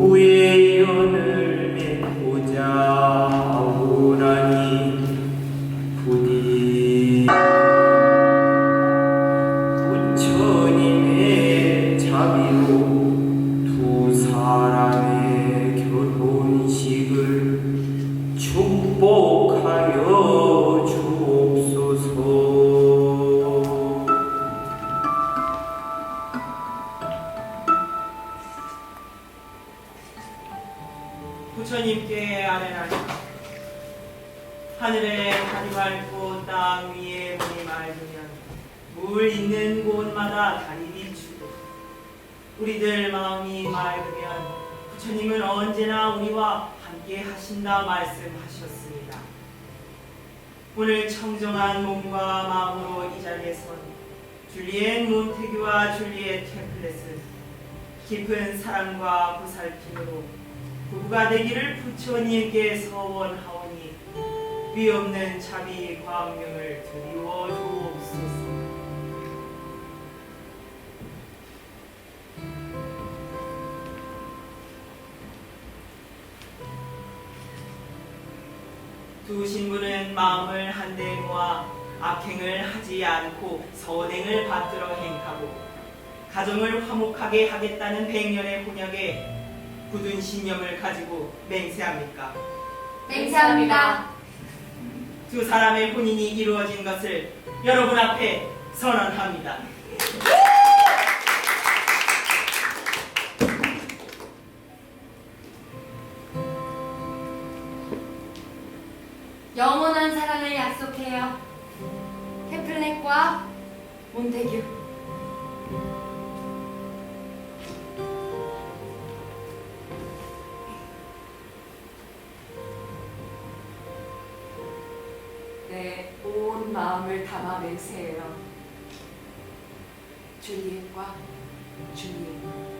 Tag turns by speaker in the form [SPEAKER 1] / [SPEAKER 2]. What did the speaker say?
[SPEAKER 1] We 함께 아뢰나니 하늘에 달이 맑고 땅 위에 물이 맑으면 물 있는 곳마다 달이 비추고 우리들 마음이 맑으면 부처님은 언제나 우리와 함께 하신다 말씀하셨습니다. 오늘 청정한 몸과 마음으로 이 자리에 선 줄리엣 몬테규와 줄리엣 템플렛은 깊은 사랑과 보살핌으로 부부가 되기를 부처님께 서원하오니 위없는 자비 광명을 드리워 주옵소서. 두 신부는 마음을 한데 모아 악행을 하지 않고 선행을 받들어 행하고 가정을 화목하게 하겠다는 백년의 혼약에 굳은 신념을 가지고 맹세합니까?
[SPEAKER 2] 맹세합니다.
[SPEAKER 1] 두 사람의 혼인이 이루어진 것을 여러분 앞에 선언합니다.
[SPEAKER 2] 영원한 사랑을 약속해요. 템플렛과 몬테규.
[SPEAKER 3] 내 온 마음을 담아 맹세해요. 줄리엣과 줄리엣.